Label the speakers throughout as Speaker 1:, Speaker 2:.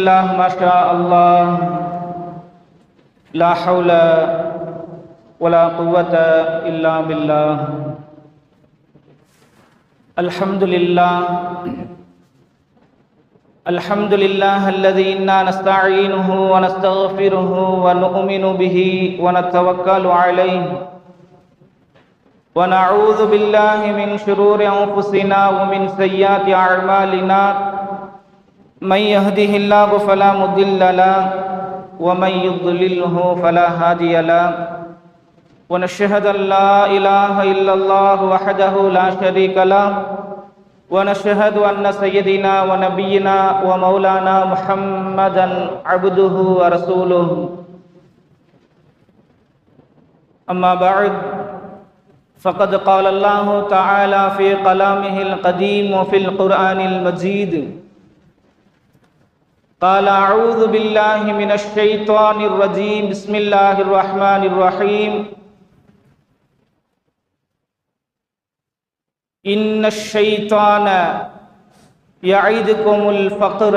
Speaker 1: الله ما شاء الله لا حول ولا قوة إلا بالله الحمد لله الحمد لله الذي إنا نستعينه ونستغفره ونؤمن به ونتوكل عليه ونعوذ بالله من شرور أنفسنا ومن سيئات أعمالنا من يهده الله فلا مضل له ومن يضلله فلا هادي له. ونشهد أن لا إله إلا الله وحده لا شريك له ونشهد أن سيدنا ونبينا ومولانا محمدا عبده ورسوله. أما بعد فقد قال الله تعالى في كلامه القديم وفي القرآن المجيد قال أعوذ بالله من الشيطان الرجيم. بسم الله الرحمن الرحيم. إن الشيطان يعيدكم الفقر.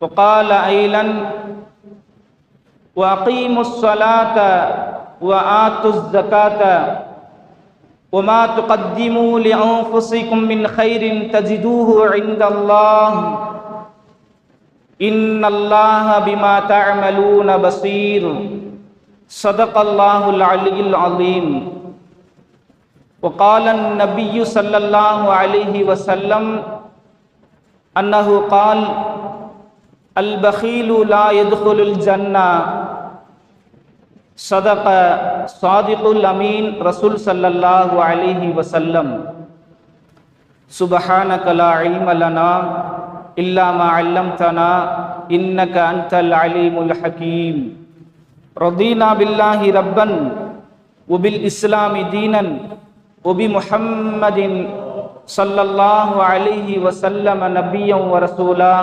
Speaker 1: وقال أيلا وأقيموا الصلاة وآتوا الزكاة وما تقدموا لأنفسكم من خير تجدوه عند الله. ان اللہ بما تعملون بصیر صدق اللہ العلی العظیم وقال النبی صلی اللہ علیہ وسلم انہو قال البخیل لا يدخل الجنہ صدق صادق الامین رسول صلی اللہ علیہ وسلم. سبحانک لا علم لنا إلا ما علمتنا إنك أنت العليم الحكيم. رضينا بالله ربا وبالإسلام دينا وبمحمد صلى الله عليه وسلم نبيا ورسولا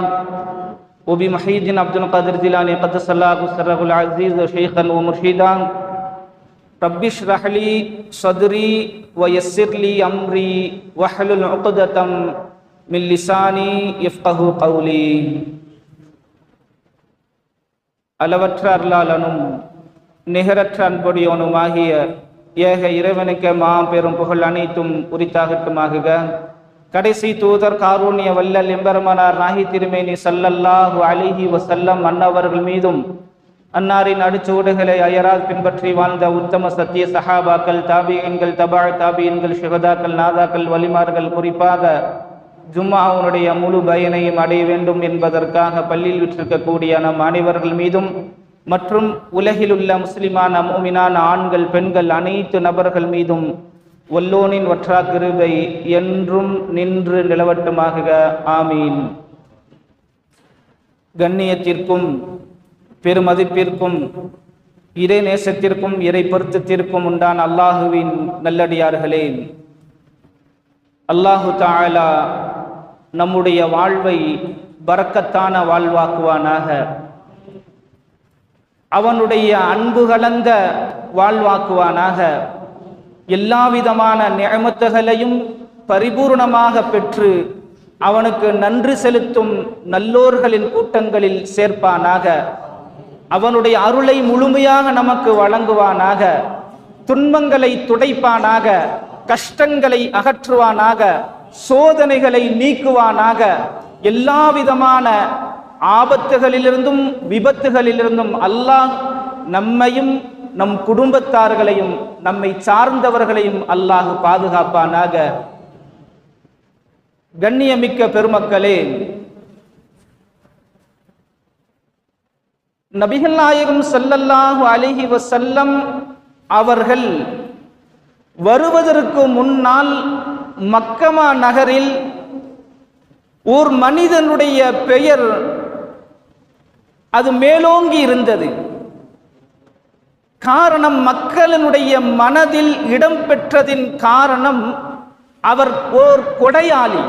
Speaker 1: وبمحيد عبد القادر جيلاني قدس الله سره العزيز شيخا ومرشدا. رب اشرح لي صدري ويسر لي أمري واحلل عقدة من لساني يفقه قولي அளவற்ற அருளாளனும் நிகரற்ற அன்பொடியோனுமாகிய ஏக இறைவனுக்கு மாபெரும் புகழ் அனைத்தும் உரித்தாகட்டுமாகுக கடைசி தூதர் காரூணிய வல்லல் எம்பெருமனார் நாகி திருமேனி சல்லல்லாஹு அலிஹி வசல்லம் அன்னவர்கள் மீதும் அன்னாரின் அடிச்சுவடுகளை அயரால் பின்பற்றி வாழ்ந்த உத்தம சத்திய சஹாபாக்கள் தாபியன்கள் தபாழ் தாபியன்கள் சுகதாக்கள் நாதாக்கள் வலிமார்கள் குறிப்பாக ஜும்மாவுனுடைய முழு பயனையும் அடைய வேண்டும் என்பதற்காக பள்ளியில் விற்றிருக்கக்கூடிய நம் அனைவர்கள் மீதும் மற்றும் உலகில் உள்ள முஸ்லிமான மூமினான ஆண்கள் பெண்கள் அனைத்து நபர்கள் மீதும் வல்லோனின் வற்றா கிருபை என்றும் நின்று நிலவட்டுமாக ஆமீன். கண்ணியத்திற்கும் பெருமதிப்பிற்கும் இறை நேசத்திற்கும் இறை பொருத்தத்திற்கும் உண்டான அல்லாஹுவின் நல்லடியார்களே. அல்லாஹு தாலா நம்முடைய வாழ்வை பறக்கத்தான வாழ்வாக்குவானாக. அவனுடைய அன்பு கலந்த வாழ்வாக்குவானாக. எல்லா விதமான நியமத்துகளையும் பரிபூர்ணமாக பெற்று அவனுக்கு நன்றி செலுத்தும் நல்லோர்களின் கூட்டங்களில் சேர்ப்பானாக. அவனுடைய அருளை முழுமையாக நமக்கு வழங்குவானாக. துன்பங்களை துடைப்பானாக. கஷ்டங்களை அகற்றுவானாக. சோதனைகளை நீக்குவானாக எல்லா விதமான ஆபத்துகளிலிருந்தும் விபத்துகளிலிருந்தும் அல்லாஹ் நம்மையும் நம் குடும்பத்தார்களையும் நம்மை சார்ந்தவர்களையும் அல்லாஹ் பாதுகாப்பானாக. கண்ணியமிக்க பெருமக்களே நபிகள் நாயகம் சல்லல்லாஹு அலிஹி வசல்லம் அவர்கள் வருவதற்கு முன்னால் மக்கமா நகரில் ஓர் மனிதனுடைய பெயர் அது மேலோங்கி இருந்தது. காரணம் மக்களினுடைய மனதில் இடம் பெற்றதின் காரணம் அவர் ஓர் கொடையாளி.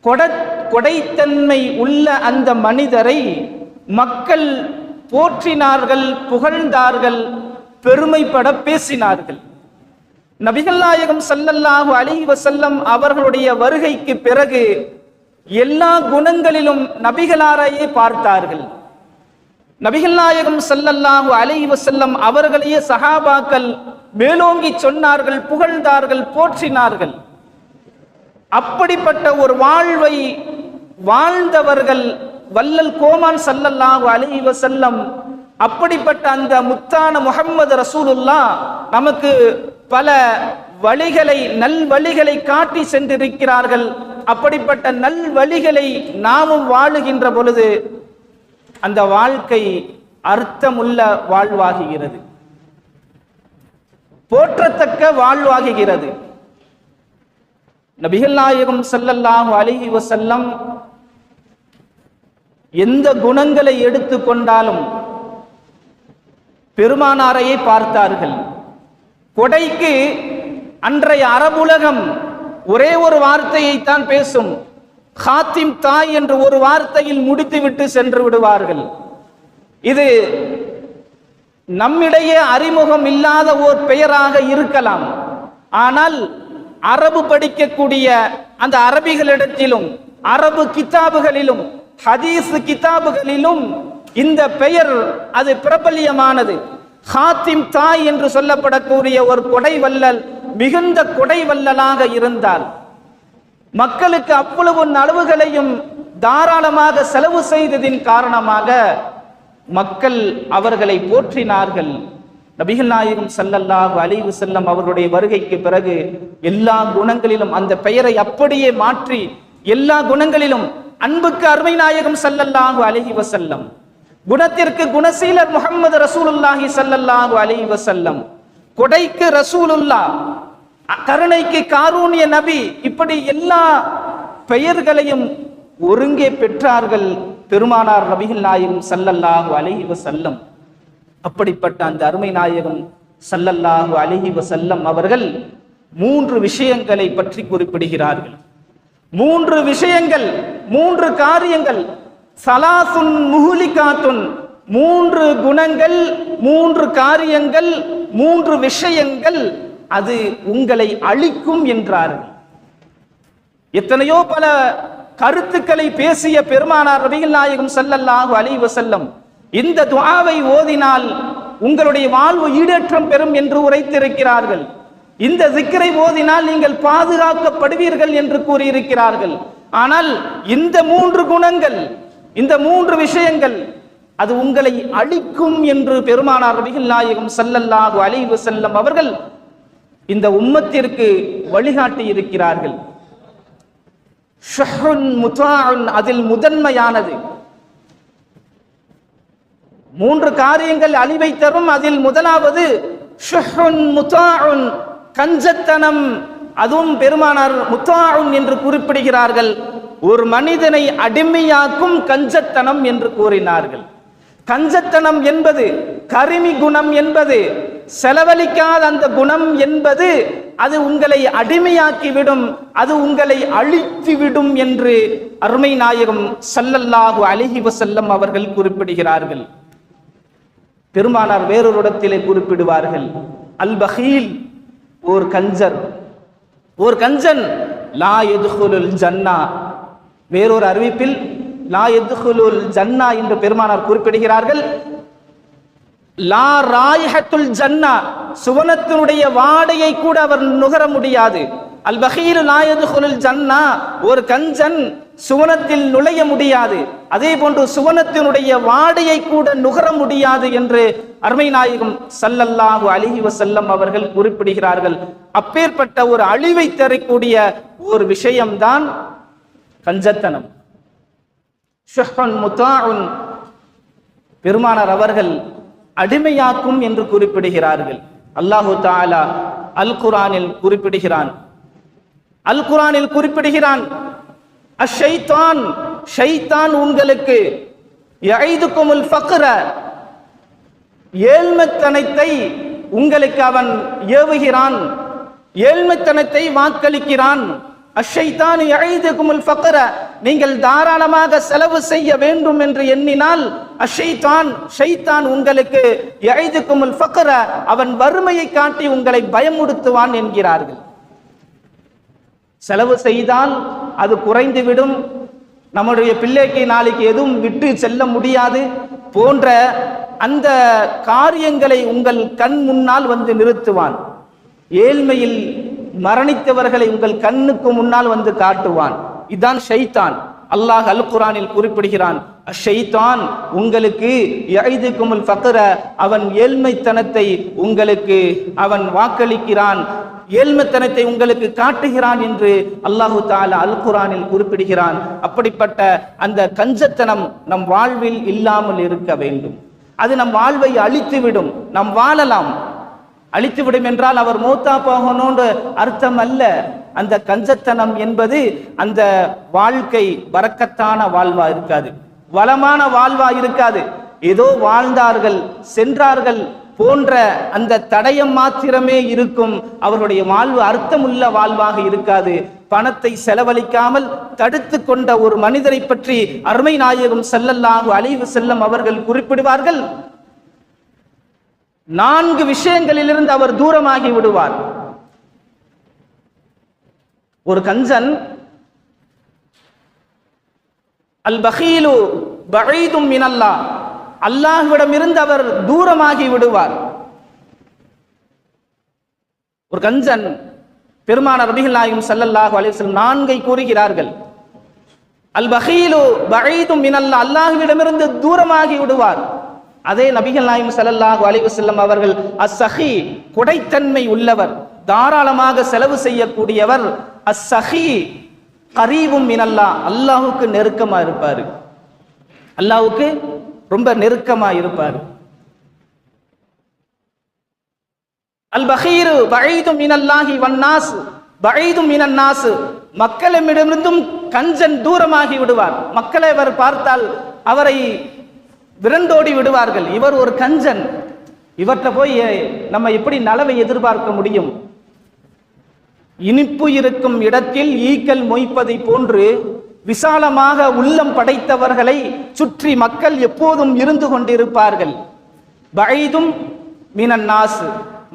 Speaker 1: கொட கொடைத்தன்மை உள்ள அந்த மனிதரை மக்கள் போற்றினார்கள் புகழ்ந்தார்கள் பெருமைப்பட பேசினார்கள். நபிகள்நாயகம் நாயகம் ஸல்லல்லாஹு அலைஹி அவர்களுடைய வருகைக்கு பிறகு எல்லா குணங்களிலும் நபிகளாரையே பார்த்தார்கள். நபிகள் நாயகம் ஸல்லல்லாஹு அலைஹி செல்லம் அவர்களையே சகாபாக்கள் மேலோங்கி சொன்னார்கள் புகழ்ந்தார்கள் போற்றினார்கள். அப்படிப்பட்ட ஒரு வாழ்வை வாழ்ந்தவர்கள் வல்லல் கோமான் சல்லல்லாஹு அலைஹி செல்லம் அப்படிப்பட்ட அந்த முத்தான முகம்மது ரசூலுல்லா நமக்கு பல வழிகளை நல் வழிகளை காட்டி சென்றிருக்கிறார்கள். அப்படிப்பட்ட நல் வழிகளை நாமும் வாழுகின்ற பொழுது அந்த வாழ்க்கை அர்த்தமுள்ள வாழ்வாகுகிறது போற்றத்தக்க வாழ்வாகுகிறது நபிகள் நாயகம் செல்லல்லாம் அலைஹி செல்லம் எந்த குணங்களை எடுத்துக்கொண்டாலும் பெருமானாரையே பார்த்தார்கள். கொடைக்கு அன்றைய அரபுலகம் ஒரே ஒரு வார்த்தையைத்தான் பேசும். ஹாத்திம் தாய் என்று ஒரு வார்த்தையில் முடித்துவிட்டு சென்று விடுவார்கள். இது நம்மிடையே அறிமுகம் இல்லாத ஓர் பெயராக இருக்கலாம். ஆனால் அரபு படிக்கக்கூடிய அந்த அரபிகளிடத்திலும் அரபு கிதாபுகளிலும் ஹதீஸ் கிதாபுகளிலும் இந்த பெயர் அது பிரபல்யமானது. ஹாத்திம் தாய் என்று சொல்லப்படக்கூடிய ஒரு கொடை வல்லல் மிகுந்த கொடை வல்லலாக இருந்தால் மக்களுக்கு அவ்வளவு அளவுகளையும் தாராளமாக செலவு செய்ததின் காரணமாக மக்கள் அவர்களை போற்றினார்கள். நபிகள் நாயகம் ஸல்லல்லாஹு அழிவு செல்லம் அவர்களுடைய வருகைக்கு பிறகு எல்லா குணங்களிலும் அந்த பெயரை அப்படியே மாற்றி எல்லா குணங்களிலும் அன்புக்கு அருமை நாயகம் ஸல்லல்லாஹு அலைஹி வசல்லம் குணத்திற்கு குணசீலர் முகமது ரசூலுல்லாஹி சல்லல்லாஹு அலி வசல்லம் கொடைக்கு ரசூலுல்லா கருணைக்கு காரூணிய நபி இப்படி எல்லா பெயர்களையும் ஒருங்கே பெற்றார்கள் பெருமானார் நபிகள் நாயகம் சல்லல்லாஹு அலைஹி வசல்லம் அப்படிப்பட்ட அந்த அருமை நாயகம் சல்லல்லாஹு அலைஹி வசல்லம் அவர்கள் மூன்று விஷயங்களை பற்றி குறிப்பிடுகிறார்கள். மூன்று விஷயங்கள் மூன்று காரியங்கள் சலாசுன் முகுலிகாத்துன் மூன்று குணங்கள் மூன்று காரியங்கள் மூன்று விஷயங்கள் அது உங்களை அழிக்கும் என்றார்கள் எத்தனையோ பல கருத்துக்களை பேசிய பெருமானார் ரபிகள் நாயகம் ஸல்லல்லாஹு அலைஹி வஸல்லம். இந்த துவாவை ஓதினால் உங்களுடைய வாழ்வு ஈடேற்றம் பெறும் என்று உரைத்திருக்கிறார்கள். இந்த சிக்கரை ஓதினால் நீங்கள் பாதுகாக்கப்படுவீர்கள் என்று கூறியிருக்கிறார்கள். ஆனால் இந்த மூன்று குணங்கள் இந்த மூன்று விஷயங்கள் அது உங்களை அழிக்கும் என்று பெருமானார் ரபிகள் நாயகம் சல்லல்லாஹு அலைஹி செல்லம் அவர்கள் இந்த உம்மத்திற்கு வழிகாட்டி இருக்கிறார்கள். அதில் முதன்மையானது. மூன்று காரியங்கள் அழிவை தரும் அதில் முதலாவது கஞ்சத்தனம். அதுவும் பெருமானார் முத்தாஉன் என்று குறிப்பிடுகிறார்கள். ஒரு மனிதனை அடிமையாக்கும் கஞ்சத்தனம் என்று கூறினார்கள். கஞ்சத்தனம் என்பது கருமி குணம் என்பது செலவழிக்காத அந்த குணம் என்பது அது உங்களை அடிமையாக்கிவிடும் அது உங்களை அழித்துவிடும் என்று அருமை நாயகம் சல்லல்லாஹு அலிஹி வசல்லம் அவர்கள் குறிப்பிடுகிறார்கள். பெருமானார் வேறொரு இடத்திலே குறிப்பிடுவார்கள் அல் பஹீல் ஓர் கஞ்சர். ஓர் கஞ்சன்? லா எதுகுலுல் ஜன்னா. வேறொரு அறிவிப்பில் லா எதுகுலுல் ஜன்னா என்று பெருமானார் குறிப்பிடுகிறார்கள். லா ராயஹத்துல் ஜன்னா சுவனத்தினுடைய வாடையை கூட அவர் நுகர முடியாது. அல் பஹீல் லா எதுகுலுல் ஜன்னா ஒரு கஞ்சன் சுவனத்தில் நுழைய முடியாது. அதே போன்று சுவனத்தினுடைய வாடையை கூட நுகர முடியாது என்று அருமை நாயகம் சல்லல்லாஹு அலிஹி வசல்லம் அவர்கள் குறிப்பிடுகிறார்கள். அப்பேற்பட்ட ஒரு அழிவை தரக்கூடிய ஒரு விஷயம்தான் கஞ்சத்தனம். ஷுஹ்ரன் முத்தாஉன். பெருமானார் அவர்கள் அடிமையாக்கும் என்று குறிப்பிடுகிறார்கள். அல்லாஹு தாலா அல் குரானில் குறிப்பிடுகிறான். அல் குரானில் குறிப்பிடுகிறான். அஷைத்தான் ஷைத்தான் உங்களுக்கு எய்துக்குமுல் ஃபக்ர. ஏழ்மைத்தனத்தை உங்களுக்கு அவன் ஏவுகிறான். ஏழ்மைத்தனத்தை வாக்களிக்கிறான். அஷைத்தான் யஐதுக்குமுல் ஃபக்கர நீங்கள் தாராளமாக செலவு செய்ய வேண்டும் என்று எண்ணினால் அஷைத்தான் ஷைத்தான் உங்களுக்கு யஐதுக்குமுல் ஃபக்கர அவன் வறுமையை காட்டி உங்களை பயமுறுத்துவான் என்கிறார்கள். செலவு செய்தால் அது குறைந்துவிடும். நம்முடைய பிள்ளைக்கு நாளைக்கு எதுவும் விட்டு செல்ல முடியாது போன்ற அந்த காரியங்களை உங்கள் கண் முன்னால் வந்து நிறுத்துவான். ஏழ்மையில் மரணித்தவர்களை உங்கள் கண்ணுக்கு முன்னால் வந்து காட்டுவான். இதுதான் ஷைத்தான். அல்லாஹ் அல் குரானில் குறிப்பிடுகிறான் ஷைத்தான் உங்களுக்கு யைதுக்குமுல் ஃபக்கர அவன் ஏழ்மைத்தனத்தை உங்களுக்கு அவன் வாக்களிக்கிறான். ஏழ்மைத்தனத்தை உங்களுக்கு காட்டுகிறான் என்று அல்லாஹு தாலா அல் குரானில் குறிப்பிடுகிறான். அப்படிப்பட்ட அந்த கஞ்சத்தனம் நம் வாழ்வில் இல்லாமல் இருக்க வேண்டும். அது நம் வாழ்வை அழித்துவிடும். நாம் வாழலாம். அழித்துவிடும் என்றால் அவர் மூத்தா போகணும்னு அர்த்தம் அல்ல அந்த கஞ்சத்தனம் என்பது அந்த வாழ்க்கை வரக்கத்தான வாழ்வா இருக்காது. வளமான வாழ்வா இருக்காது. ஏதோ வாழ்ந்தார்கள் சென்றார்கள் போன்ற அந்த தடயம் மாத்திரமே இருக்கும். அவர்களுடைய வாழ்வு அர்த்தமுள்ள வாழ்வாக இருக்காது. பணத்தை செலவழிக்காமல் தடுத்து கொண்ட ஒரு மனிதரை பற்றி அருமை நாயகம் செல்லல்லாஹு அழிவு செல்லம் அவர்கள் குறிப்பிடுவார்கள். நான்கு விஷயங்களிலிருந்து அவர் தூரமாகி விடுவார். ஒரு கஞ்சன் அல் பஹீலு பகைதும் மினல்லா. அல்லாஹ்விடமிருந்து அவர் தூரமாகி விடுவார். ஒரு கஞ்சன் பெருமான ரபிகள் நாயகம் சல்லல்லாஹு அலிவசல்லம் நான்கை கூறுகிறார்கள். அல் பஹீலு பகைதும் மினல்லா. அல்லாஹ்விடமிருந்து தூரமாகி விடுவார். அதே நபிகள் நாயம் ஸல்லல்லாஹு அலைஹி வஸல்லம் அவர்கள் அசஹி குடைத்தன்மை உள்ளவர் தாராளமாக செலவு செய்யக்கூடியவர் அசஹி கரீபும் மினல்லா அல்லாஹுக்கு நெருக்கமா இருப்பாரு. அல்லாஹுக்கு ரொம்ப நெருக்கமா இருப்பாரு. அல் பஹீரு பகைது மினல்லாஹி வன்னாஸ் பகைது மினன்னாஸ் மக்களிடமிருந்தும் கஞ்சன் தூரமாகி விடுவார். மக்களை அவர் பார்த்தால் அவரை விரண்டோடி விடுவார்கள். இவர் ஒரு கஞ்சன். இவற்றை போய் நம்ம எப்படி நலவை எதிர்பார்க்க முடியும்? இனிப்பு இருக்கும் இடத்தில் ஈக்கல் மொய்ப்பதை போன்று விசாலமாக உள்ளம் படைத்தவர்களை சுற்றி மக்கள் எப்போதும் இருந்து கொண்டிருப்பார்கள். பைதும் மீனன்னாஸ்.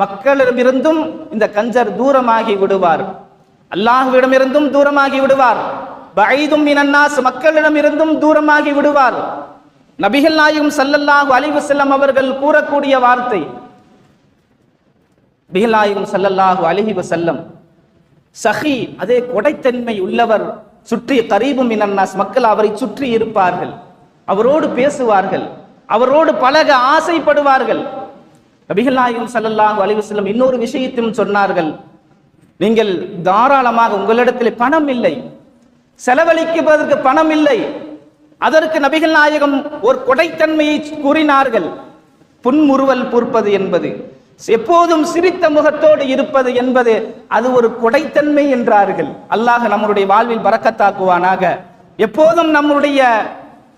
Speaker 1: மக்களிடமிருந்தும் இந்த கஞ்சர் தூரமாகி விடுவார். அல்லாஹ்விடமிருந்தும் தூரமாகி விடுவார். பைதும் மீனன்னாஸ். மக்களிடமிருந்தும் தூரமாகி விடுவார். நபிகள் நாயகம் சல்லல்லாஹு அலிவு செல்லம் அவர்கள் கூறக்கூடிய வார்த்தை. நபிகள் நாயகம் சல்லல்லாஹு அலிஹிவு செல்லம் சஹி அதே கொடைத்தன்மை உள்ளவர் சுற்றி கரீபும் இனன்னாஸ் மக்கள் அவரை சுற்றி இருப்பார்கள். அவரோடு பேசுவார்கள். அவரோடு பழக ஆசைப்படுவார்கள். நபிகள் நாயகம் சல்லல்லாஹு அலிவு செல்லம் இன்னொரு விஷயத்தையும் சொன்னார்கள். நீங்கள் தாராளமாக உங்களிடத்தில் பணம் இல்லை. செலவழிக்குவதற்கு பணம் இல்லை. அதற்கு நபிகள் நாயகம் ஒரு கொடைத்தன்மையை கூறினார்கள். புன்முறுவல் பொறுப்பது என்பது எப்போதும் சிரித்த முகத்தோடு இருப்பது என்பது அது ஒரு கொடைத்தன்மை என்றார்கள். அல்லாஹ் நம்முடைய வாழ்வில் பறக்கத்தாக்குவானாக. எப்போதும் நம்முடைய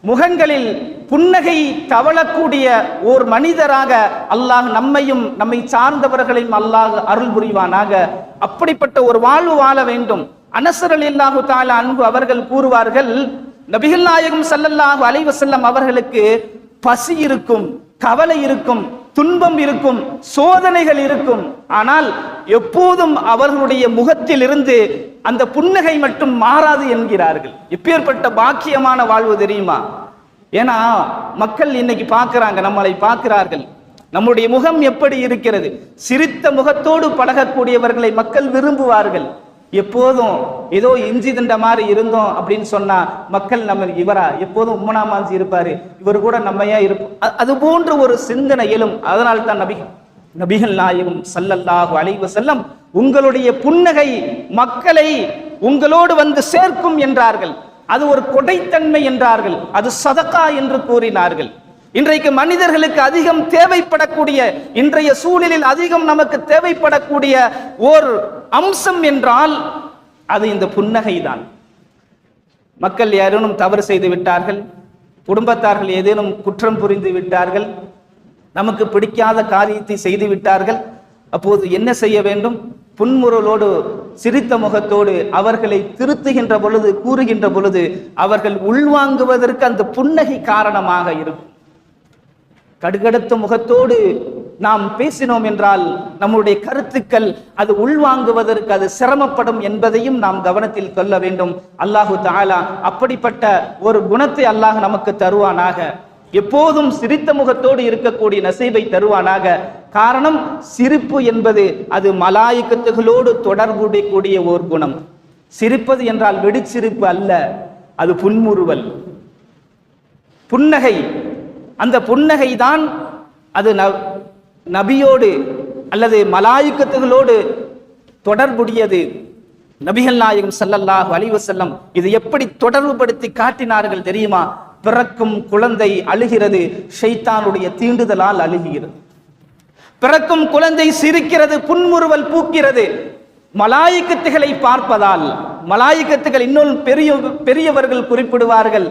Speaker 1: முகங்களில் புன்னகை தவழக்கூடிய ஓர் மனிதராக அல்லாஹ் நம்மையும் நம்மை சார்ந்தவர்களையும் அல்லாஹ் அருள் புரிவானாக. அப்படிப்பட்ட ஒரு வாழ்வு வாழ வேண்டும். அனசரல் இல்லாஹு தால அன்பு அவர்கள் கூறுவார்கள் நபிகள் நாயகம் சல்லல்லாஹு அலைஹி செல்லம் அவர்களுக்கு பசி இருக்கும் கவலை இருக்கும் துன்பம் இருக்கும் சோதனைகள் இருக்கும். ஆனால் எப்போதும் அவர்களுடைய முகத்தில் இருந்து அந்த புன்னகை மட்டும் மாறாது என்கிறார்கள். இப்பேற்பட்ட பாக்கியமான வாழ்வு தெரியுமா? ஏன்னா மக்கள் இன்னைக்கு பார்க்கிறாங்க நம்மளை பார்க்கிறார்கள். நம்முடைய முகம் எப்படி இருக்கிறது? சிரித்த முகத்தோடு பழகக்கூடியவர்களை மக்கள் விரும்புவார்கள். எப்போதும் ஏதோ இஞ்சி திண்ட மாதிரி இருந்தோம் அப்படின்னு சொன்னா மக்கள் நம்ம இவரா? எப்போதும் உம்மனா மாஞ்சி இருப்பாரு. இவர் கூட நம்மையா இருப்போம். அது போன்ற ஒரு சிந்தனை எழும் அதனால் தான் நபி நபிகள் நாயகம் சல்லல்லாஹு அலைவு செல்லம் உங்களுடைய புன்னகை மக்களை உங்களோடு வந்து சேர்க்கும் என்றார்கள். அது ஒரு கொடைத்தன்மை என்றார்கள். அது சதக்கா என்று கூறினார்கள். இன்றைக்கு மனிதர்களுக்கு அதிகம் தேவைப்படக்கூடிய இன்றைய சூழலில் அதிகம் நமக்கு தேவைப்படக்கூடிய ஓர் அம்சம் என்றால் அது இந்த புன்னகை தான். மக்கள் யாரேனும் தவறு செய்து விட்டார்கள் குடும்பத்தார்கள் ஏதேனும் குற்றம் புரிந்து விட்டார்கள் நமக்கு பிடிக்காத காரியத்தை செய்து விட்டார்கள் அப்போது என்ன செய்ய வேண்டும்? புன்முறலோடு சிரித்த முகத்தோடு அவர்களை திருத்துகின்ற பொழுது கூறுகின்ற பொழுது அவர்கள் உள்வாங்குவதற்கு அந்த புன்னகை காரணமாக இருக்கும். கடுகடுத்த முகத்தோடு நாம் பேசினோம் என்றால் நம்முடைய கருத்துக்கள் அது உள்வாங்குவதற்கு அது சிரமப்படும் என்பதையும் நாம் கவனத்தில் கொள்ள வேண்டும். அல்லாஹு தாலா அப்படிப்பட்ட ஒரு குணத்தை அல்லாஹ் நமக்கு தருவானாக. எப்போதும் சிரித்த முகத்தோடு இருக்கக்கூடிய நசீபை தருவானாக. காரணம் சிரிப்பு என்பது அது மலாயக்கத்துகளோடு தொடர்புடைய ஒரு குணம். சிரிப்பது என்றால் வெடிச்சிரிப்பு அல்ல அது புன்முறுவல். புன்னகை அந்த புன்னகை தான் அது நபியோடு அல்லது மலாயுக்கத்துகளோடு தொடர்புடையது. நபிகள் நாயகம் ஸல்லல்லாஹு அலைஹி செல்லம் இது எப்படி தொடர்புபடுத்தி காட்டினார்கள் தெரியுமா? பிறக்கும் குழந்தை அழுகிறது ஷைத்தானுடைய தீண்டுதலால் அழுகிறது. பிறக்கும் குழந்தை சிரிக்கிறது புன்முறுவல் பூக்கிறது. மலாயிக்கத்துகளை பார்ப்பதால் மலாயிக்கத்துகள் இன்னும் பெரிய பெரியவர்கள் குறிப்பிடுவார்கள்.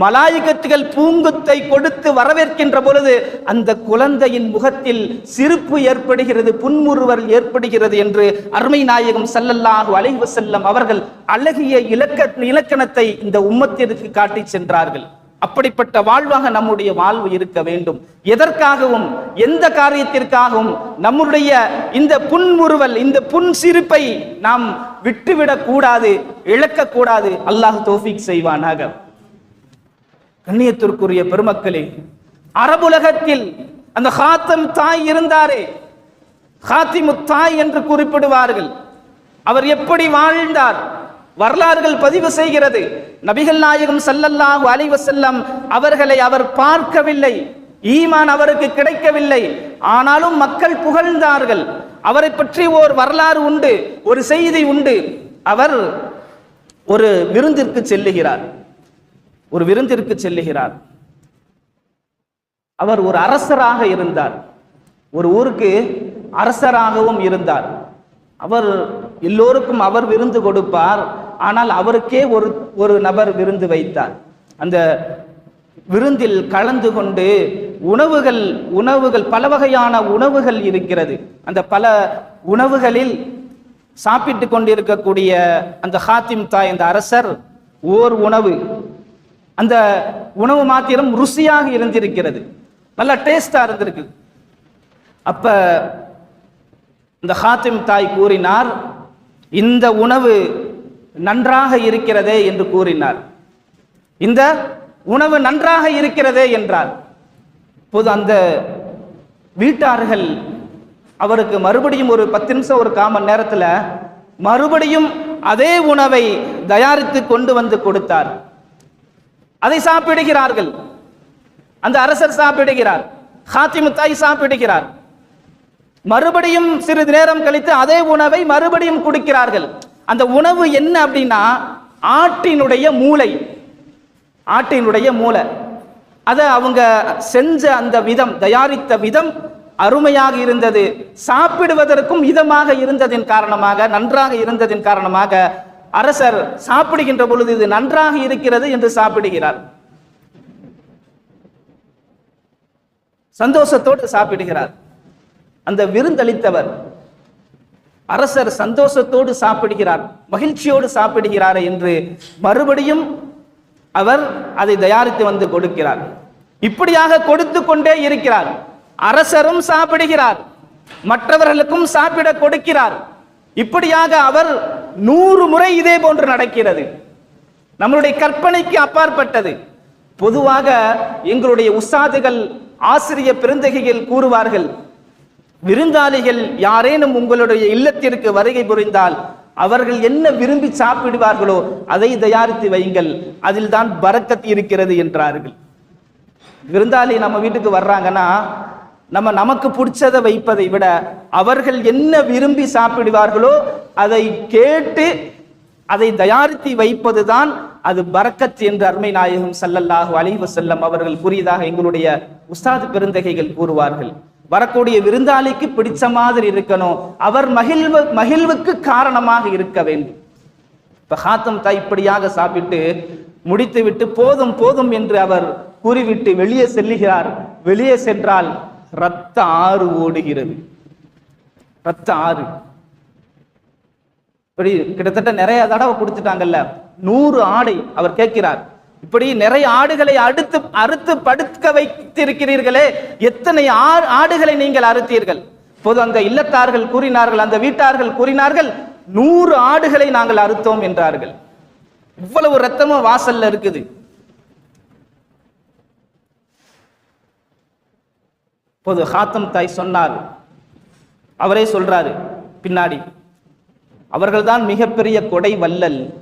Speaker 1: மலாயகத்துகள் பூங்குத்தை கொடுத்து வரவேற்கின்ற பொழுது அந்த குழந்தையின் முகத்தில் சிரிப்பு ஏற்படுகிறது புன்முறுவல் ஏற்படுகிறது என்று அருமை நாயகம் சல்லல்லாஹு அலைஹி செல்லம் அவர்கள் அழகிய இலக்க இலக்கணத்தை இந்த உம்மத்திற்கு காட்டி சென்றார்கள். அப்படிப்பட்ட வாழ்வாக நம்முடைய வாழ்வு இருக்க வேண்டும். எதற்காகவும் எந்த காரியத்திற்காகவும் நம்முடைய இந்த புன்முறுவல் இந்த புன் சிரிப்பை நாம் விட்டுவிடக் கூடாது இழக்கக்கூடாது. அல்லாஹ் தோஃபிக் செய்வானாக. கண்ணியத்திற்குரிய பெருமக்களே அரபுலகத்தில் அந்த ஹாத்தம் தாய் இருந்தாரே ஹாத்திமு தாய் என்று குறிப்பிடுவார்கள். அவர் எப்படி வாழ்ந்தார்? வரலாறுகள் பதிவு செய்கிறது. நபிகள் நாயகம் சல்லல்லாஹு அலைஹி அவர்களை அவர் பார்க்கவில்லை. ஈமான் அவருக்கு கிடைக்கவில்லை. ஆனாலும் மக்கள் புகழ்ந்தார்கள். அவரை பற்றி ஓர் வரலாறு உண்டு ஒரு செய்தி உண்டு. அவர் ஒரு விருந்திற்கு செல்லுகிறார். ஒரு விருந்திற்கு செல்லுகிறார். அவர் ஒரு அரசராக இருந்தார். ஒரு ஊருக்கு அரசராகவும் இருந்தார். அவர் எல்லோருக்கும் அவர் விருந்து கொடுப்பார். ஆனால் அவருக்கே ஒரு ஒரு நபர் விருந்து வைத்தார். அந்த விருந்தில் கலந்து கொண்டு உணவுகள் உணவுகள் பல வகையான உணவுகள் இருக்கிறது. அந்த பல உணவுகளில் சாப்பிட்டு கொண்டிருக்கக்கூடிய அந்த ஹாத்திம் தாய் அந்த அரசர் ஓர் உணவு. அந்த உணவு மாத்திரம் ருசியாக இருந்திருக்கிறது. நல்லா டேஸ்டா இருந்திருக்கு. அப்ப இந்த ஹாத்திம் தாய் கூறினார் இந்த உணவு நன்றாக இருக்கிறதே என்று கூறினார். இந்த உணவு நன்றாக இருக்கிறதே என்றார். போது அந்த வீட்டார்கள் அவருக்கு மறுபடியும் ஒரு பத்து நிமிஷம் ஒரு காமன் நேரத்தில் மறுபடியும் அதே உணவை தயாரித்து கொண்டு வந்து கொடுத்தார். அதை சாப்பிடுகிறார்கள். அந்த அரசர் சாப்பிடுகிறார். ஹாத்திமு தாய் சாப்பிடுகிறார். மறுபடியும் சிறிது நேரம் கழித்து அதே உணவை மறுபடியும் குடிக்கிறார்கள். அந்த உணவு என்ன அப்படின்னா ஆட்டினுடைய மூளை. ஆட்டினுடைய மூளை. அதை அவங்க செஞ்ச அந்த விதம் தயாரித்த விதம் அருமையாக இருந்தது. சாப்பிடுவதற்கும் இதமாக இருந்ததின் காரணமாக நன்றாக இருந்ததின் காரணமாக அரசர் சாப்பிடுகின்ற பொழுது இது நன்றாக இருக்கிறது என்று சாப்பிடுகிறார். சந்தோஷத்தோடு சாப்பிடுகிறார். அந்த விருந்தளித்தவர் அரசர் சந்தோஷத்தோடு சாப்பிடுகிறார் மகிழ்ச்சியோடு சாப்பிடுகிறார் என்று மறுபடியும் அவர் அதை தயாரித்து வந்து கொடுக்கிறார். இப்படியாக கொடுத்து கொண்டே இருக்கிறார். அரசரும் சாப்பிடுகிறார் மற்றவர்களுக்கும் சாப்பிட கொடுக்கிறார். இப்படியாக அவர் நூறு முறை இதே போன்று நடக்கிறது. நம்மளுடைய கற்பனைக்கு அப்பாற்பட்டது. பொதுவாக எங்களுடைய உஸ்தாதுகள் ஆசிரிய பெருந்தகையில் கூறுவார்கள் விருந்தாளிகள் யாரேனும் உங்களுடைய இல்லத்திற்கு வருகை புரிந்தால் அவர்கள் என்ன விரும்பி சாப்பிடுவார்களோ அதை தயாரித்து வையுங்கள் அதில் தான் பரக்கத் இருக்கிறது என்றார்கள். விருந்தாளி நம்ம வீட்டுக்கு வர்றாங்கன்னா நம்ம நமக்கு பிடிச்சதை வைப்பதை விட அவர்கள் என்ன விரும்பி சாப்பிடுவார்களோ அதை கேட்டு அதை தயாரித்து வைப்பதுதான் அது பரக்கத் என்று அருமை நாயகம் சல்லல்லாஹு அலைஹி செல்லம் அவர்கள் கூறியதாக எங்களுடைய உஸ்தாது பெருந்தகைகள் கூறுவார்கள். வரக்கூடிய விருந்தாளிக்கு பிடிச்ச மாதிரி இருக்கணும். அவர் மகிழ்வு மகிழ்வுக்கு காரணமாக இருக்க வேண்டும். இப்ப ஹாத்தம் தாய் இப்படியாக சாப்பிட்டு முடித்துவிட்டு போதும் போதும் என்று அவர் கூறிவிட்டு வெளியே செல்லுகிறார். வெளியே சென்றால் ரத்த ஆறு ஓடுகிறது. ரத்த ஆறு. இப்படி கிட்டத்தட்ட நிறைய தடவை கொடுத்துட்டாங்கல்ல நூறு ஆடை அவர் கேட்கிறார். இப்படி நிறைய ஆடுகளை அடுத்து அறுத்து படுக்க வைத்திருக்கிறீர்களே எத்தனை ஆடுகளை நீங்கள் அறுத்தீர்கள்? பொது அந்த இல்லத்தார்கள் கூறினார்கள் அந்த வீட்டார்கள் கூறினார்கள் நூறு ஆடுகளை நாங்கள் அறுத்தோம் என்றார்கள். இவ்வளவு ரத்தமும் வாசல்ல இருக்குது. போது ஹாத்தம் தாய் சொன்னார். அவரே சொல்றாரு பின்னாடி அவர்கள்தான் மிகப்பெரிய கொடை வல்லல்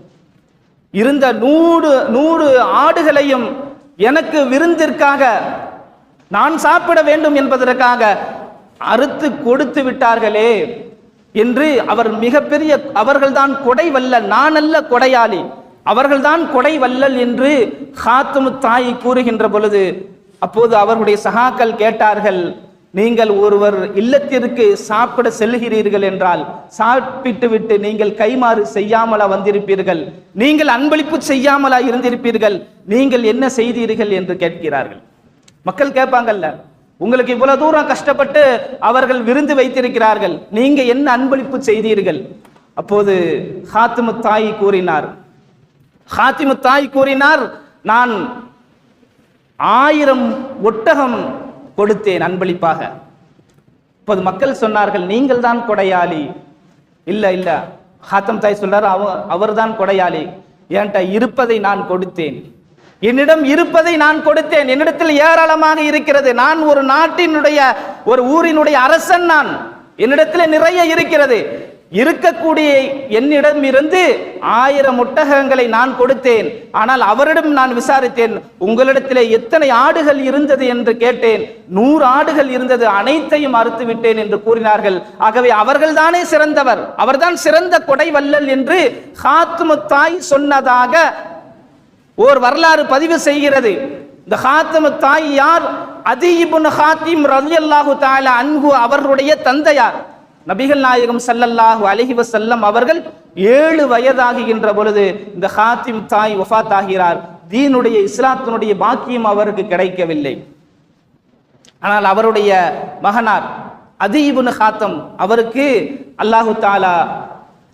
Speaker 1: இருந்த நூறு நூறு ஆடுகளையும் எனக்கு விருந்திற்காக நான் சாப்பிட வேண்டும் என்பதற்காக அறுத்து கொடுத்து விட்டார்களே என்று அவர் மிகப்பெரிய அவர்கள்தான் கொடை வல்லல் நான் அல்ல கொடையாளி. அவர்கள்தான் கொடை வல்லல் என்று ஹாத்துமு தாய் கூறுகின்ற பொழுது அப்போது அவர்களுடைய சகாக்கள் கேட்டார்கள் நீங்கள் ஒருவர் இல்லத்திற்கு சாப்பிட செல்கிறீர்கள் என்றால் சாப்பிட்டு விட்டு நீங்கள் கைமாறு செய்யாமலா வந்திருப்பீர்கள். நீங்கள் அன்பளிப்பு செய்யாமலா இருந்திருப்பீர்கள். நீங்கள் என்ன செய்தீர்கள் என்று கேட்கிறார்கள். மக்கள் கேட்பாங்கல்ல உங்களுக்கு இவ்வளவு தூரம் கஷ்டப்பட்டு அவர்கள் விருந்து வைத்திருக்கிறார்கள். நீங்க என்ன அன்பளிப்பு செய்தீர்கள்? அப்போது ஹாத்திமு தாய் கூறினார் ஹாத்திமு தாய் கூறினார் நான் ஆயிரம் ஒட்டகம் கொடுத்தேன் அன்பளிப்பாக. இப்போது மக்கள் சொன்னார்கள் நீங்கள் தான் கொடையாளி. இல்ல இல்ல. ஹாத்தம் தாய் சொல்றாரு அவ அவர்தான் கொடையாளி. என்கிட்ட இருப்பதை நான் கொடுத்தேன். என்னிடம் இருப்பதை நான் கொடுத்தேன். என்னிடத்தில் ஏராளமாக இருக்கிறது. நான் ஒரு நாட்டினுடைய ஒரு ஊரினுடைய அரசன் நான். என்னிடத்தில் நிறைய இருக்கிறது. இருக்கக்கூடிய என்னிடம் இருந்து ஆயிரம் ஒட்டகங்களை நான் கொடுத்தேன். ஆனால் அவரிடம் நான் விசாரித்தேன் உங்களிடத்தில் எத்தனை ஆடுகள் இருந்தது? என்று கேட்டேன். நூறு ஆடுகள் இருந்தது அனைத்தையும் அறுத்து விட்டேன் என்று கூறினார்கள். ஆகவே அவர்கள்தானே சிறந்தவர். அவர்தான் சிறந்த கொடை வல்லல் என்று ஹாத்துமு தாய் சொன்னதாக ஓர் வரலாறு பதிவு செய்கிறது. இந்த ஹாத்தமு தாய் யார்? அதீபுன் ஹாத்திம் ரலியல்லாஹு தாலா அன்ஹு அவர்களுடைய தந்தையார். நபிகள் நாயகம் சல்லல்லாஹு அலஹி வசல்லம் அவர்கள் ஏழு வயதாகுகின்ற பொழுது இந்த ஹாத்திம் தாய் ஒஃபாத் ஆகிறார் தீனுடைய இஸ்லாத்தினுடைய பாக்கியம் அவருக்கு கிடைக்கவில்லை. ஆனால் அவருடைய மகனார் அதீபுன் ஹாத்தம் அவருக்கு அல்லாஹு தாலா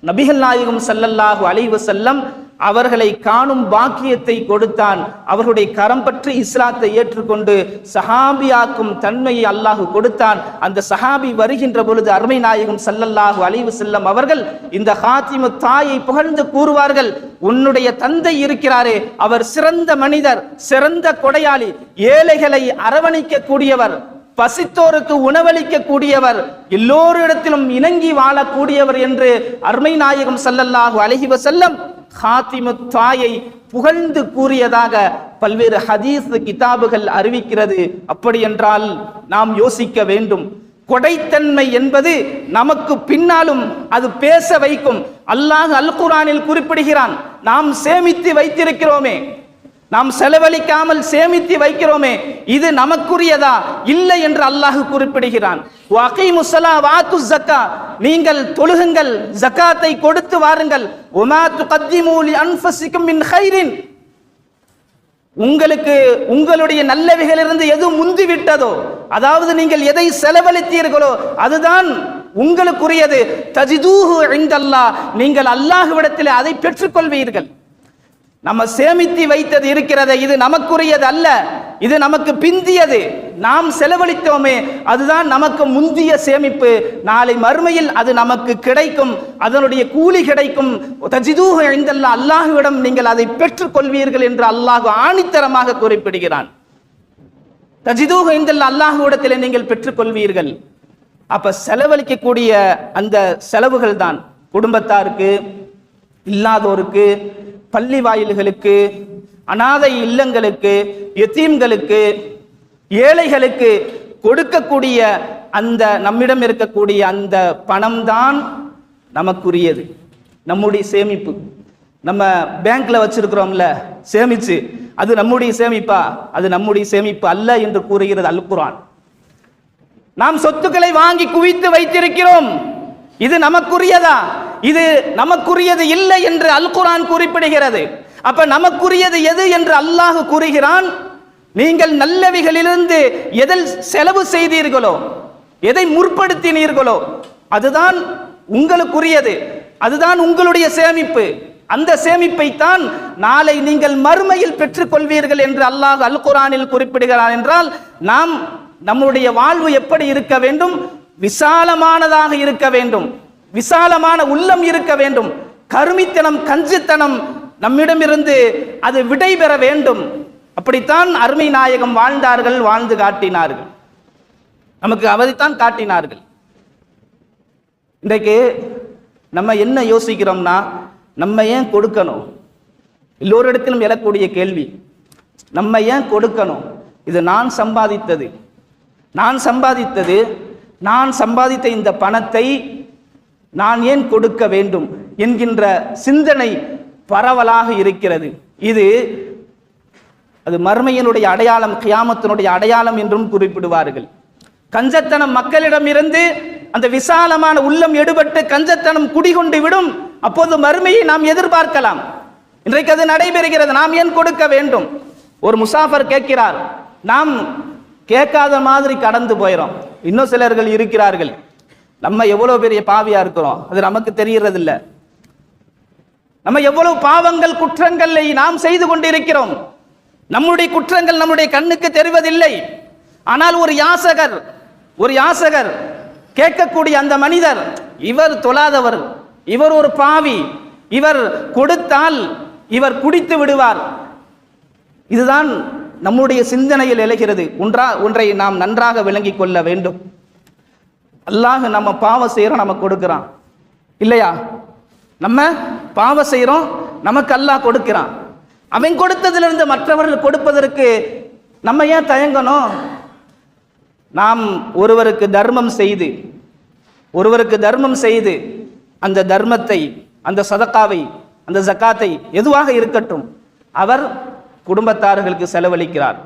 Speaker 1: நபிகள் நாயகம் சல்லல்லாஹு அலைஹி செல்லம் அவர்களை காணும் பாக்கியத்தை கொடுத்தான். அவர்களுடைய கரம் பற்றி இஸ்லாத்தை ஏற்றுக்கொண்டு சஹாபியாக்கும் தன்மையை அல்லாஹு கொடுத்தான். அந்த சஹாபி வருகின்ற பொழுது அருமை நாயகம் சல்லல்லாஹு அழிவு செல்லம் அவர்கள் இந்த ஹாத்திமு தாயை புகழ்ந்து கூறுவார்கள் உன்னுடைய தந்தை இருக்கிறாரே அவர் சிறந்த மனிதர் சிறந்த கொடையாளி ஏழைகளை அரவணைக்க கூடியவர் பசித்தோருக்கு உணவளிக்க கூடியவர் எல்லோரிடத்திலும் இணங்கி வாழக்கூடியவர் என்று அருமை நாயகம் சல்லல்லாஹு அலைஹி வஸல்லம் ஹாத்திமு தாயை புகழ்ந்து கூறியதாக பல்வேறு ஹதீஸ் கிதாபுகள் அறிவிக்கிறது. அப்படி என்றால் நாம் யோசிக்க வேண்டும். கொடைத்தன்மை என்பது நமக்கு பின்னாலும் அது பேச வைக்கும். அல்லாஹ் அல் குரானில் குறிப்பிடுகிறான் நாம் சேமித்து வைத்திருக்கிறோமே. நாம் செலவழிக்காமல் சேமித்து வைக்கிறோமே இது நமக்குரியதா? இல்லை என்று அல்லாஹ் குறிப்பிடுகிறான். நீங்கள் தொழுகுங்கள் ஜக்காத்தை கொடுத்து வாருங்கள். உமா மின் ஹைரின் உங்களுக்கு உங்களுடைய நல்லவைகளிலிருந்து எது முந்தி விட்டதோ அதாவது நீங்கள் எதை செலவழித்தீர்களோ அதுதான் உங்களுக்குரியது. தஜிதூஹு நீங்கள் அல்லாஹுவிடத்தில் அதை பெற்றுக்கொள்வீர்கள். நம்ம சேமித்து வைத்தது இருக்கிறது இது நமக்குரியது அல்ல இது நமக்கு பிந்தியது. நாம் செலவழித்தோமே அதுதான் நமக்கு முந்திய சேமிப்பு. நாளை மறுமையில் அது நமக்கு கிடைக்கும். அதனுடைய கூலி கிடைக்கும். தஜிதூக எழுந்தல்ல அல்லாஹுவிடம் நீங்கள் அதை பெற்றுக்கொள்வீர்கள் என்று அல்லாஹு ஆணித்தரமாக குறிப்பிடுகிறான். தஜிதூஹ எழுந்தல்ல அல்லாஹுவிடத்தில் நீங்கள் பெற்றுக்கொள்வீர்கள் அப்ப செலவழிக்கக்கூடிய அந்த செலவுகள் தான் குடும்பத்தாருக்கு இல்லாதோருக்கு பள்ளி வாயில்களுக்கு அனாதை இல்லங்களுக்கு எத்தீம்களுக்கு ஏழைகளுக்கு கொடுக்கக்கூடிய அந்த நம்மிடம் இருக்கக்கூடிய அந்த பணம்தான் நமக்குரியது. நம்முடைய சேமிப்பு. நம்ம பேங்க்ல வச்சிருக்கிறோம்ல சேமிச்சு. அது நம்முடைய சேமிப்பா? அது நம்முடைய சேமிப்பு அல்ல என்று கூறுகிறது அல்குரான் நாம் சொத்துக்களை வாங்கி குவித்து வைத்திருக்கிறோம். இது நமக்குரியதா? இது நமக்குரியது இல்லை என்று அல்குரான் குறிப்பிடுகிறது. அப்ப நமக்குரியது எது என்று அல்லாஹ் கூறுகிறான்? நீங்கள் நல்லவைகளிலிருந்து எதில் செலவு செய்தீர்களோ எதை முற்படுத்தினீர்களோ அதுதான் உங்களுக்குரியது. அதுதான் உங்களுடைய சேமிப்பு. அந்த சேமிப்பைத்தான் நாளை நீங்கள் மறுமையில் பெற்றுக்கொள்வீர்கள் என்று அல்லாஹ் அல் குரானில் குறிப்பிடுகிறான் என்றால் நாம் நம்முடைய வாழ்வு எப்படி இருக்க வேண்டும்? விசாலமானதாக இருக்க வேண்டும். விசாலமான உள்ளம் இருக்க வேண்டும். கருமித்தனம் கஞ்சித்தனம் நம்மிடமிருந்து அது விடைபெற வேண்டும். அப்படித்தான் அருமை நாயகம் வாழ்ந்தார்கள் வாழ்ந்து காட்டினார்கள். நமக்கு அவரைத்தான் காட்டினார்கள். இன்றைக்கு நம்ம என்ன யோசிக்கிறோம்னா நம்ம ஏன் கொடுக்கணும்? எல்லோரிடத்திலும் எழக்கூடிய கேள்வி நம்ம ஏன் கொடுக்கணும்? இது நான் சம்பாதித்தது. நான் சம்பாதித்தது நான் சம்பாதித்த இந்த பணத்தை நான் ஏன் கொடுக்க வேண்டும் என்கின்ற சிந்தனை பரவலாக இருக்கிறது. இது அது மர்மையினுடைய அடையாளம் கியாமத்தினுடைய அடையாளம் என்றும் குறிப்பிடுவார்கள். கஞ்சத்தனம் மக்களிடமிருந்து அந்த விசாலமான உள்ளம் எடுபட்டு கஞ்சத்தனம் குடிகொண்டு விடும் அப்போது மறுமையை நாம் எதிர்பார்க்கலாம். இன்றைக்கு அது நடைபெறுகிறது. நாம் ஏன் கொடுக்க வேண்டும்? ஒரு முசாஃபர் கேட்கிறார். நாம் கேட்காத மாதிரி கடந்து போயிடும் இன்னும் சிலர்கள் இருக்கிறார்கள். நம்ம எவ்வளவு பெரிய பாவியா இருக்கிறோம்? அது நமக்கு தெரியறதில்ல. நம்ம எவ்வளவு பாவங்கள் குற்றங்களை நாம் செய்து கொண்டிருக்கிறோம். நம்முடைய குற்றங்கள் நம்முடைய கண்ணுக்கு தெரிவதில்லை. ஆனால் ஒரு யாசகர் ஒரு யாசகர் கேட்கக்கூடிய அந்த மனிதர் இவர் தொழாதவர் இவர் ஒரு பாவி இவர் கொடுத்தால் இவர் குடித்து விடுவார். இதுதான் நம்முடைய சிந்தனையில் எழுகிறது. ஒன்றா ஒன்றை நாம் நன்றாக விளங்கிக் கொள்ள வேண்டும். அல்லாஹ் நம்ம பாவம் செய்கிறோம் நம்ம கொடுக்குறான். இல்லையா? நம்ம பாவம் செய்கிறோம் நமக்கு அல்லாஹ் கொடுக்கிறான். அவன் கொடுத்ததிலிருந்து மற்றவர்கள் கொடுப்பதற்கு நம்ம ஏன் தயங்கணும்? நாம் ஒருவருக்கு தர்மம் செய்து ஒருவருக்கு தர்மம் செய்து அந்த தர்மத்தை அந்த சதக்காவை அந்த ஜக்காத்தை எதுவாக இருக்கட்டும் அவர் குடும்பத்தார்களுக்கு செலவழிக்கிறார்.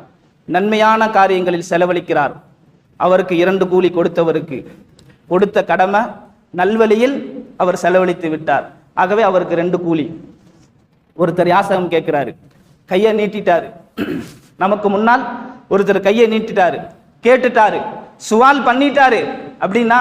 Speaker 1: நன்மையான காரியங்களில் செலவழிக்கிறார். அவருக்கு இரண்டு கூலி கொடுத்தவருக்கு கொடுத்த கடமை நல்வழியில் அவர் செலவழித்து விட்டார். ஆகவே அவருக்கு ரெண்டு கூலி. ஒருத்தர் யாசகம் கேட்கிறாரு. கையை நீட்டிட்டாரு. நமக்கு முன்னால் ஒருத்தர் கையை நீட்டிட்டாரு. கேட்டுட்டாரு. சுவால் பண்ணிட்டாரு. அப்படின்னா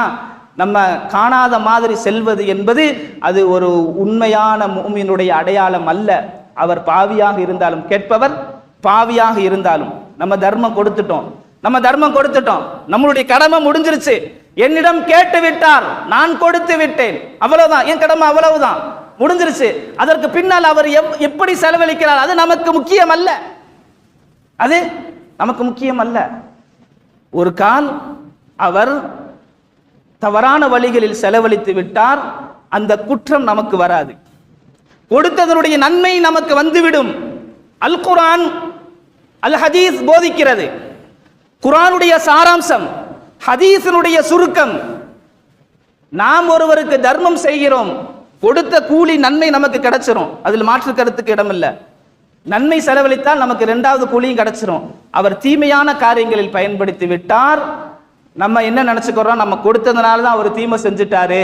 Speaker 1: நம்ம காணாத மாதிரி செல்வது என்பது அது ஒரு உண்மையான மூமியினுடைய அடையாளம் அல்ல. அவர் பாவியாக இருந்தாலும் கேட்பவர் பாவியாக இருந்தாலும் நம்ம தர்மம் கொடுத்துட்டோம். நம்ம தர்மம் கொடுத்துட்டோம். நம்மளுடைய கடமை முடிஞ்சிருச்சு. என்னிடம் கேட்டு விட்டார் நான் கொடுத்து விட்டேன். அவ்வளவுதான். என் கடமை அவ்வளவுதான். முடிஞ்சிருச்சு. அதற்கு பின்னால் அவர் எப்படி செலவழிக்கிறார் அது நமக்கு முக்கியம் அல்ல அது நமக்கு முக்கியம் அல்ல ஒரு கால் அவர் தவறான வழிகளில் செலவழித்து விட்டார் அந்த குற்றம் நமக்கு வராது. கொடுத்ததனுடைய நன்மை நமக்கு வந்துவிடும். அல் குரான் அல் ஹதீஸ் போதிக்கிறது. குரானுடைய சாராம்சம் ஹதீசனுடைய சுருக்கம் நாம் ஒருவருக்கு தர்மம் செய்கிறோம் கொடுத்த கூலி நன்மை நமக்கு கிடைச்சிரும். அதில் மாற்று கருத்துக்கு இடமில்லை. நன்மை செலவழித்தால் நமக்கு ரெண்டாவது கூலியும் கிடைச்சிரும். அவர் தீமையான காரியங்களில் பயன்படுத்தி விட்டார். நம்ம என்ன நினைச்சுக்கிறோம்? நம்ம கொடுத்ததுனால தான் அவர் தீமை செஞ்சுட்டாரு.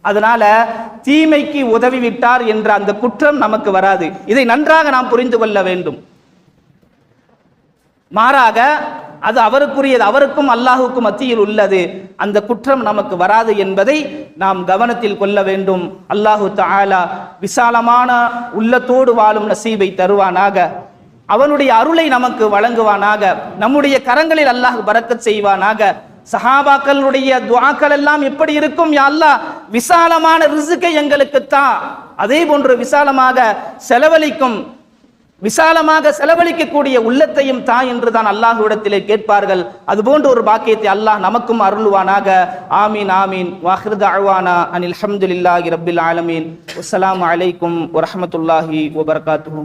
Speaker 1: அதனால தீமைக்கு உதவி விட்டார் என்ற அந்த குற்றம் நமக்கு வராது. இதை நன்றாக நாம் புரிந்து கொள்ள வேண்டும். மாறாக அது அவருக்குரியது அவருக்கும் அல்லாஹுக்கும் மத்தியில் உள்ளது. அந்த குற்றம் நமக்கு வராது என்பதை நாம் கவனத்தில் கொள்ள வேண்டும். அல்லாஹு தாலா விசாலமான உள்ளத்தோடு வாழும் நசீபை தருவானாக. அவனுடைய அருளை நமக்கு வழங்குவானாக. நம்முடைய கரங்களில் அல்லாஹ் பரக்கத் செய்வானாக. சஹாபாக்களுடைய துவாக்கள் எல்லாம் எப்படி இருக்கும். அல்லாஹ் விசாலமான ரிசுக்கை எங்களுக்கு தான் அதே போன்று விசாலமாக செலவழிக்கும். விசாலமாக செலவழிக்கக்கூடிய உள்ளத்தையும் தாய் என்று தான் அல்லாஹ்விடத்திலே கேட்பார்கள். அதுபோன்ற ஒரு பாக்கியத்தை அல்லாஹ் நமக்கும் அருள்வானாக. ஆமீன் ஆமீன். வாஹிருத அழ்வானா அனில் ஹம்துல்லாஹி ரபில் ஆலமீன். அஸ்லாம் அலைக்கும் வரமத்துல்லாஹி வபரகாத்துஹு.